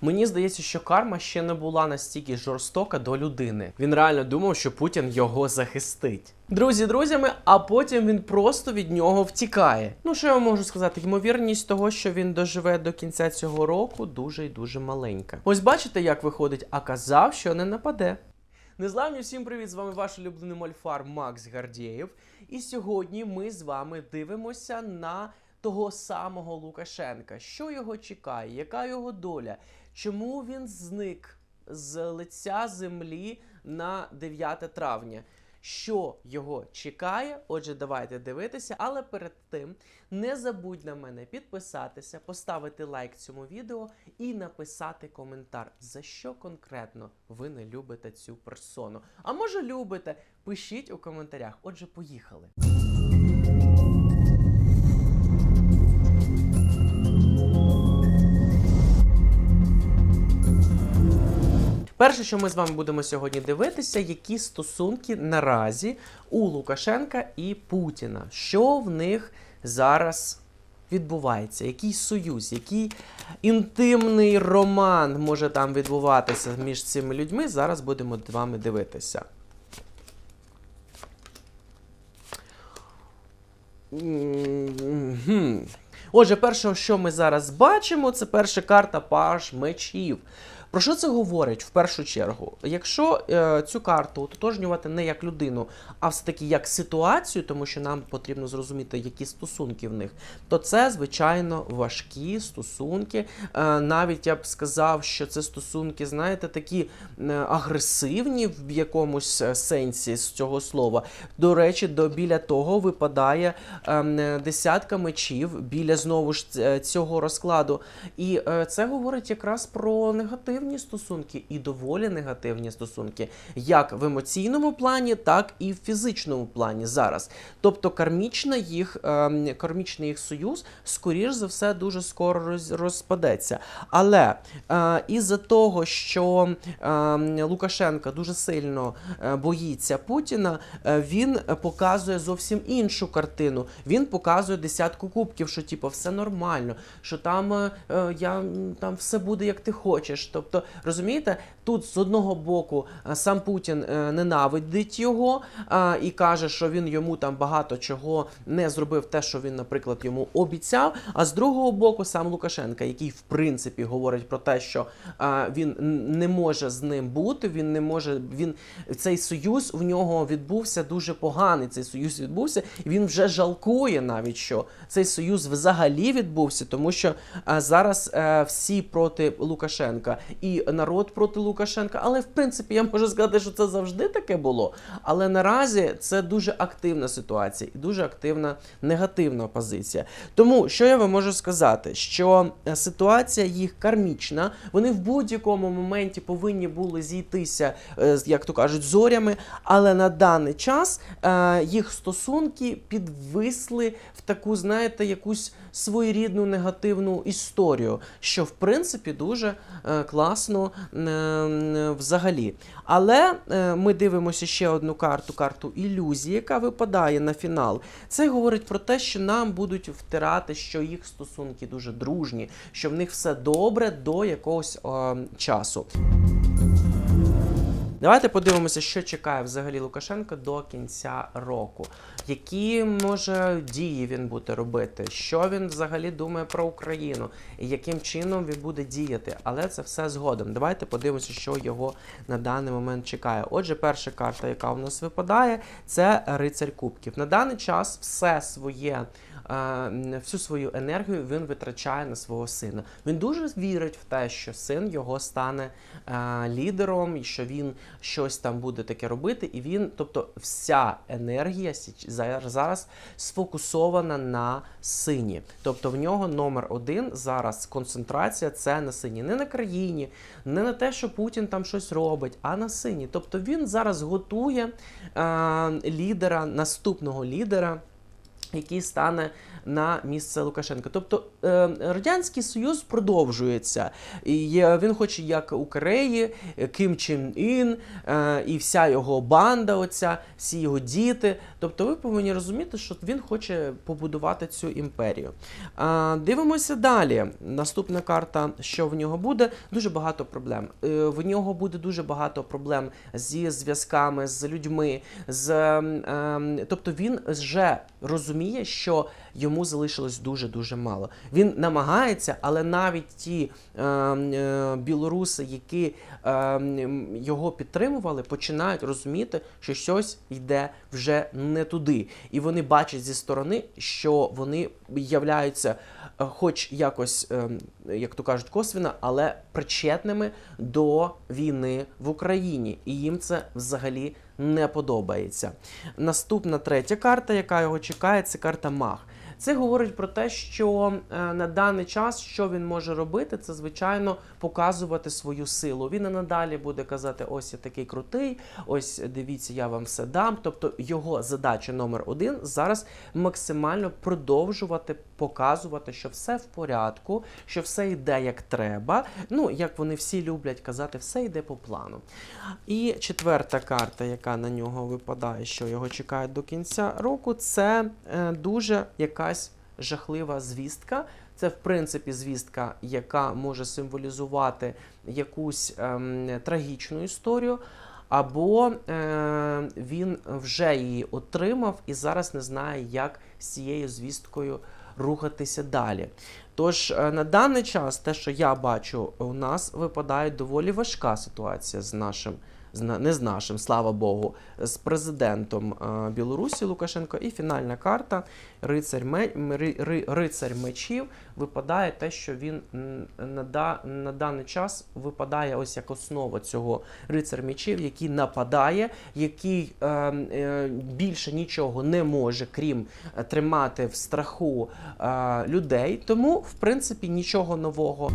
Мені здається, що карма ще не була настільки жорстока до людини. Він реально думав, що Путін його захистить. Друзі, друзями, а потім він просто від нього втікає. Ну що я можу сказати? Ймовірність того, що він доживе до кінця цього року, дуже і дуже маленька. Ось бачите, як виходить, а казав, що не нападе. Незламні, всім привіт! З вами ваш улюблений мольфар Макс Гардієв. І сьогодні ми з вами дивимося на того самого Лукашенка. Що його чекає? Яка його доля? Чому він зник з лиця землі на 9 травня? Що його чекає? Отже, давайте дивитися. Але перед тим не забудь на мене підписатися, поставити лайк цьому відео і написати коментар, за що конкретно ви не любите цю персону. А може любите? Пишіть у коментарях. Отже, поїхали. Перше, що ми з вами будемо сьогодні дивитися, які стосунки наразі у Лукашенка і Путіна. Що в них зараз відбувається? Який союз, який інтимний роман може там відбуватися між цими людьми? Зараз будемо з вами дивитися. Мгм. Отже, перше, що ми зараз бачимо, це перша карта Паш мечів. Про що це говорить в першу чергу? Якщо е, цю карту ототожнювати не як людину, а все-таки як ситуацію, тому що нам потрібно зрозуміти, які стосунки в них, то це, звичайно, важкі стосунки. Е, навіть я б сказав, що це стосунки, знаєте, такі е, агресивні в якомусь е, сенсі з цього слова. До речі, до біля того випадає е, десятка мечів біля знову ж цього розкладу. І е, це говорить якраз про негативні стосунки і доволі негативні стосунки, як в емоційному плані, так і в фізичному плані зараз. Тобто кармічна їх, ем, кармічний їх союз, скоріш за все, дуже скоро розпадеться. Але е, із-за того, що е, Лукашенка дуже сильно е, боїться Путіна, е, він показує зовсім іншу картину. Він показує десятку кубків, що типу, все нормально, що там е, е, я там все буде як ти хочеш. Тобто, розумієте, тут з одного боку е, сам Путін ненавидить його і каже, що він йому там багато чого не зробив, те, що він, наприклад, йому обіцяв. А з другого боку, сам Лукашенка, який в принципі говорить про те, що він не може з ним бути, він не може. Він цей союз в нього відбувся дуже поганий. Цей союз відбувся, і він вже жалкує навіть, що цей союз взагалі відбувся, тому що е, зараз е, всі проти Лукашенка і народ проти Лукашенка. Але в принципі я можу сказати, що це завжди таке було. Але наразі це дуже активна ситуація і дуже активна негативна позиція. Тому що я вам можу сказати, що е, ситуація їх кармічна, вони в будь-якому моменті повинні були зійтися, як то кажуть, зорями, але на даний час їх стосунки підвисли в таку, знаєте, якусь своєрідну негативну історію, що в принципі дуже е, класно е, взагалі. Але е, ми дивимося ще одну карту, карту ілюзії, яка випадає на фінал. Це говорить про те, що нам будуть втирати, що їх стосунки дуже дружні, що в них все добре до якогось часу. Давайте подивимося, що чекає взагалі Лукашенка до кінця року. Які може дії він буде робити, що він взагалі думає про Україну, і яким чином він буде діяти. Але це все згодом. Давайте подивимося, що його на даний момент чекає. Отже, перша карта, яка у нас випадає, це рицарь кубків. На даний час все своє. Всю свою енергію він витрачає на свого сина. Він дуже вірить в те, що син його стане лідером, і що він щось там буде таке робити. І він, тобто, вся енергія зараз- сфокусована на сині. Тобто в нього номер один зараз концентрація це на сині, не на країні, не на те, що Путін там щось робить, а на сині. Тобто він зараз готує лідера, наступного лідера який стане на місце Лукашенка. Тобто е, Радянський Союз продовжується. І він хоче, як у Кореї, Ким Чен Ін е, і вся його банда, оця, всі його діти. Тобто ви повинні розуміти, що він хоче побудувати цю імперію. Дивимося далі. Наступна карта, що в нього буде, дуже багато проблем. Е, в нього буде дуже багато проблем зі зв'язками, з людьми, з, ем, ем, тобто він вже розуміє, що йому залишилось дуже-дуже мало. Він намагається, але навіть ті е, е, білоруси, які е, його підтримували, починають розуміти, що щось йде вже не туди. І вони бачать зі сторони, що вони являються, е, хоч якось, ем, як то кажуть, косвіно, але причетними до війни в Україні. І їм це взагалі не подобається. Наступна третя карта, яка його чекає, це карта Маг. Це говорить про те, що е, на даний час що він може робити, це звичайно показувати свою силу. Він і надалі буде казати: ось я такий крутий, ось дивіться, я вам все дам. Тобто його задача номер один зараз максимально продовжувати показувати, що все в порядку, що все йде як треба. Ну, як вони всі люблять казати, все йде по плану. І четверта карта, яка на нього випадає, що його чекають до кінця року, це е, дуже якась жахлива звістка. Це, в принципі, звістка, яка може символізувати якусь ем, трагічну історію. Або е, він вже її отримав і зараз не знає, як з цією звісткою рухатися далі. Тож е, на даний час, те, що я бачу, у нас випадає доволі важка ситуація з нашим, не з нашим, слава Богу, з президентом е, Білорусі Лукашенко. І фінальна карта рицарь, рицарь мечів випадає те, що він на, даний час випадає ось як основа цього рицар мечів, який нападає, який е, е, більше нічого не може, крім е, тримати в страху людей. Тому, в принципі, нічого нового.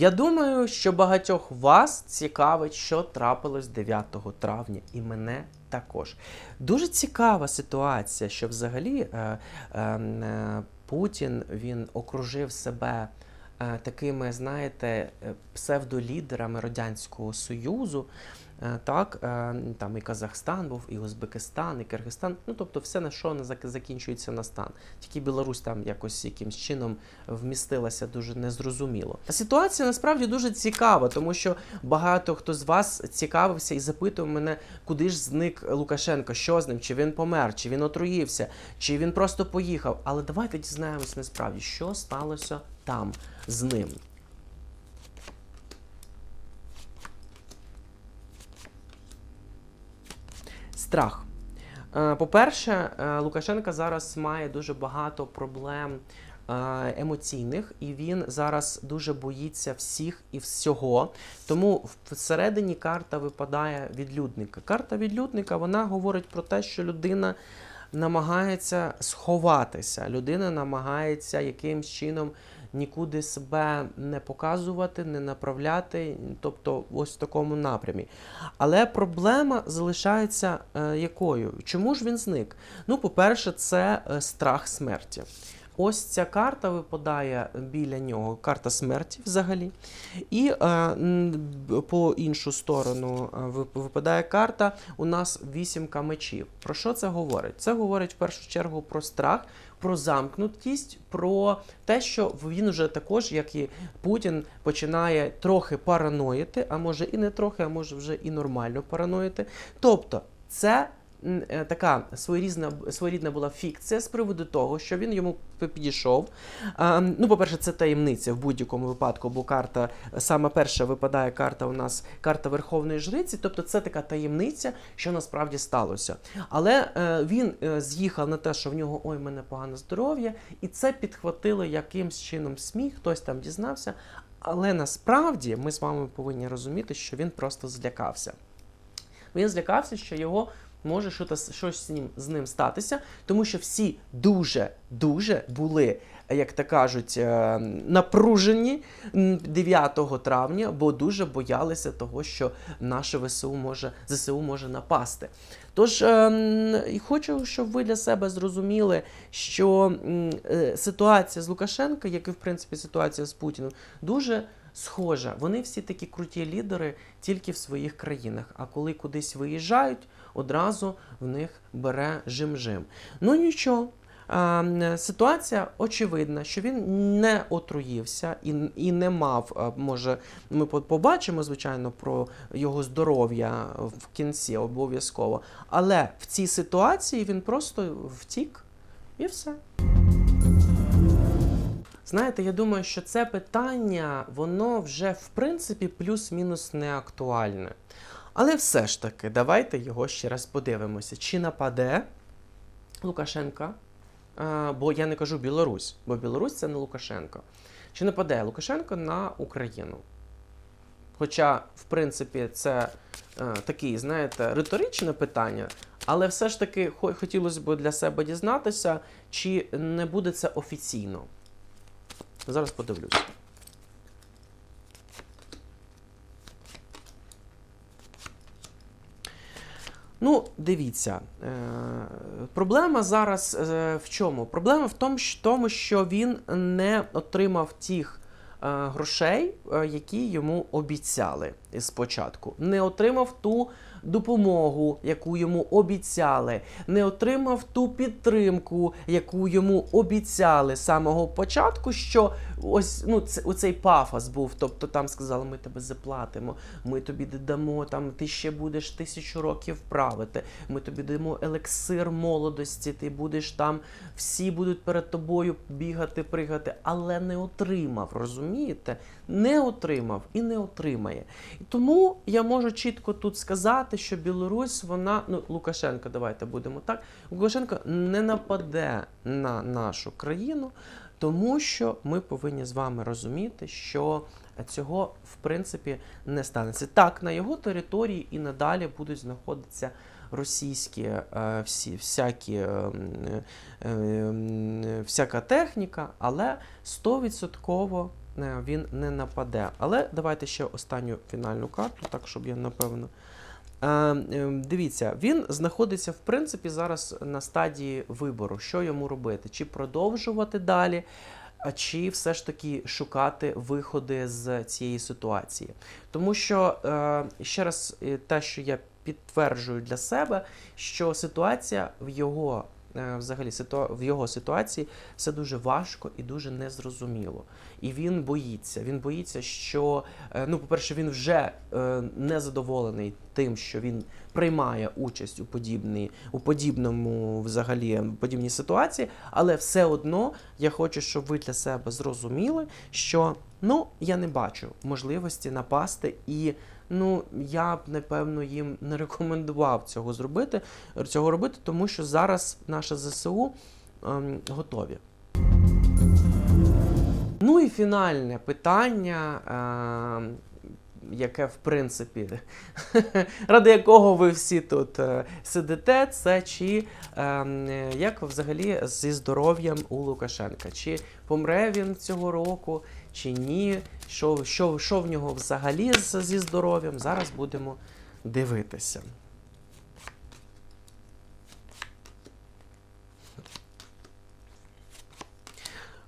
Я думаю, що багатьох вас цікавить, що трапилось 9 травня, і мене також. Дуже цікава ситуація, що взагалі е, е, е, Путін він окружив себе е, такими, знаєте, е, псевдолідерами Радянського Союзу. Е, Так, е, там і Казахстан був, і Узбекистан, і Киргизстан. Ну тобто, все на що не закінчується на стан. Тільки Білорусь там якось якимсь чином вмістилася дуже незрозуміло. Ситуація насправді дуже цікава, тому що багато хто з вас цікавився і запитував мене, куди ж зник Лукашенко, що з ним, чи він помер, чи він отруївся, чи він просто поїхав. Але давайте дізнаємось насправді, що сталося там з ним. Страх. Е, По-перше, е, Лукашенка зараз має дуже багато проблем е, емоційних, і він зараз дуже боїться всіх і всього. Тому всередині карта випадає відлюдника. Карта відлюдника вона говорить про те, що людина намагається сховатися, людина намагається якимсь чином нікуди себе не показувати, не направляти, тобто ось в такому напрямі. Але проблема залишається е, якою? Чому ж він зник? Ну, по-перше, це е, страх смерті. Ось ця карта випадає біля нього, карта смерті взагалі. І е, по іншу сторону е, випадає карта у нас вісімка мечів. Про що це говорить? Це говорить в першу чергу про страх, про замкнутість, про те, що він вже також, як і Путін, починає трохи параноїти, а може і не трохи, а може вже і нормально параноїти. Тобто, це така своєрідна, своєрідна була фікція з приводу того, що він йому підійшов. Ну, по-перше, це таємниця в будь-якому випадку, бо карта, саме перша випадає карта у нас карта Верховної Жриці, тобто це така таємниця, що насправді сталося. Але е, він е, з'їхав на те, що в нього ой, мене погане здоров'я, і це підхватило якимсь чином СМІ, хтось там дізнався. Але насправді ми з вами повинні розуміти, що він просто злякався. Він злякався, що його може щось, щось з ним, з ним статися, тому що всі дуже-дуже були як то кажуть, е, напружені 9 травня, бо дуже боялися того, що наше ВСУ може ЗСУ може напасти. Тож і хочу, щоб ви для себе зрозуміли, що е, ситуація з Лукашенка, як і в принципі ситуація з Путіним, дуже схожа. Вони всі такі круті лідери тільки в своїх країнах. А коли кудись виїжджають, одразу в них бере жим-жим. Ну нічого. Ситуація очевидна, що він не отруївся і, і не мав. Може, ми побачимо, звичайно, про його здоров'я в кінці обов'язково. Але в цій ситуації він просто втік і все. Знаєте, я думаю, що це питання, воно вже в принципі плюс-мінус не актуальне. Але все ж таки, давайте його ще раз подивимося. Чи нападе Лукашенка? Бо я не кажу Білорусь, бо Білорусь це не Лукашенко. Чи нападе Лукашенко на Україну? Хоча, в принципі, це е, такий, знаєте, риторичне питання, але все ж таки хотілося б для себе дізнатися, чи не буде це офіційно. Зараз подивлюсь. Ну, дивіться, е, проблема зараз е, в чому? Проблема в тому, що- він не отримав тих грошей, е, які йому обіцяли спочатку. Не отримав ту допомогу, яку йому обіцяли, не отримав ту підтримку, яку йому обіцяли з самого початку. Що ось ну це оцей пафос був. Тобто там сказали, ми тебе заплатимо, ми тобі додамо там, ти ще будеш тисячу років правити. Ми тобі дамо елексир молодості. Ти будеш там, всі будуть перед тобою бігати, пригати, але не отримав. Розумієте? Не отримав і не отримає. Тому я можу чітко тут сказати, що Білорусь, вона, ну Лукашенко, давайте будемо так. Лукашенко не нападе на нашу країну, тому що ми повинні з вами розуміти, що цього в принципі не станеться. Так, на його території і надалі будуть знаходитися російські е, всі, всякі, е, е, е, всяка техніка, але 100% е, він не нападе. Але давайте ще останню фінальну карту, так щоб я напевно. Е, е, Дивіться, він знаходиться в принципі зараз на стадії вибору, що йому робити, чи продовжувати далі, чи все ж таки шукати виходи з цієї ситуації. Тому що е, ще раз, е, те, що я підтверджую для себе, що ситуація в його взагалі ситуа- в його ситуації все дуже важко і дуже незрозуміло. І він боїться. Він боїться, що е, ну, по-перше, він вже е, незадоволений тим, що він приймає участь у подібній, у подібному взагалі подібній ситуації, але все одно я хочу, щоб ви для себе зрозуміли, що ну я не бачу можливості напасти і. Ну, я б напевно їм не рекомендував цього зробити, цього робити, тому що зараз наше ЗСУ ем, готові. Ну і фінальне питання, ем, яке в принципі, ради якого ви всі тут е, сидите, це чи е, як взагалі зі здоров'ям у Лукашенка? Чи помре він цього року, чи ні? Що, що, що в нього взагалі зі здоров'ям? Зараз будемо дивитися.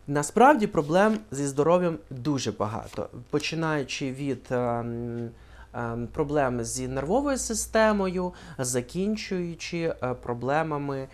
Насправді проблем зі здоров'ям дуже багато, починаючи від ем, ем, проблем зі нервовою системою, закінчуючи е, проблемами, е,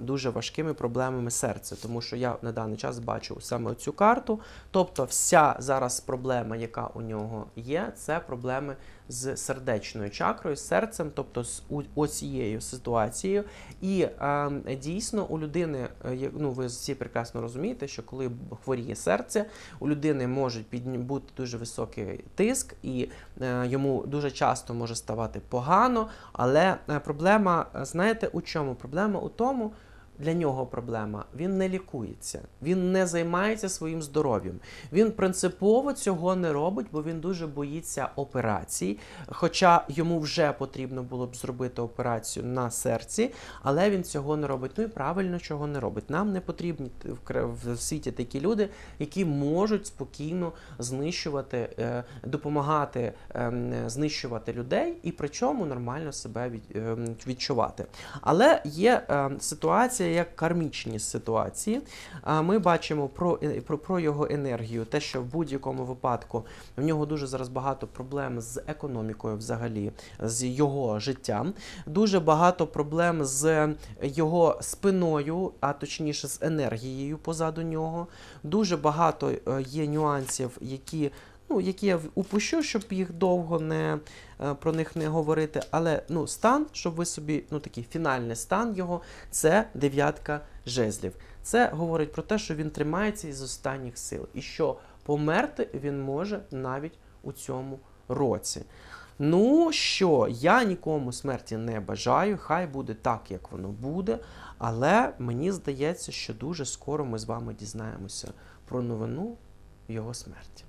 дуже важкими проблемами серця. Тому що я на даний час бачу саме цю карту. Тобто, вся зараз проблема, яка у нього є, це проблеми з сердечною чакрою, з серцем, тобто з оцією ситуацією. І е, дійсно у людини, е, ну ви всі прекрасно розумієте, що коли хворіє серце, у людини може бути дуже високий тиск, і е, йому дуже часто може ставати погано. Але е, проблема, е, знаєте, у чому? Проблема у тому, для нього проблема. Він не лікується, він не займається своїм здоров'ям. Він принципово цього не робить, бо він дуже боїться операцій. Хоча йому вже потрібно було б зробити операцію на серці, але він цього не робить. Ну і правильно чого не робить. Нам не потрібні в світі такі люди, які можуть спокійно знищувати, е, допомагати ем, знищувати людей і при чому нормально себе ем, відчувати. Але є е, ситуація як кармічні ситуації. Ми бачимо про, е, про, про його енергію, те, що в будь-якому випадку в нього дуже зараз багато проблем з економікою, взагалі, з його життям. Дуже багато проблем з його спиною, а точніше з енергією позаду нього. Дуже багато е, є нюансів, які. Ну, які я упущу, щоб їх довго не е, про них не говорити. Але ну, стан, щоб ви собі, ну такий фінальний стан його, це дев'ятка жезлів. Це говорить про те, що він тримається із останніх сил, і що померти він може навіть у цьому році. Ну що, я нікому смерті не бажаю, хай буде так, як воно буде. Але мені здається, що дуже скоро ми з вами дізнаємося про новину його смерті.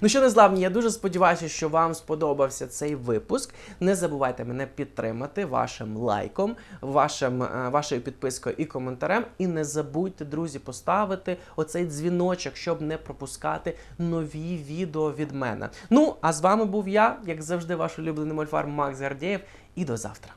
Ну що, незламні, я дуже сподіваюся, що вам сподобався цей випуск. Не забувайте мене підтримати вашим лайком, вашим, е, вашою підпискою і коментарем. І не забудьте, друзі, поставити оцей дзвіночок, щоб не пропускати нові відео від мене. Ну, а з вами був я, як завжди, ваш улюблений мольфар Макс Гардєєв. І до завтра.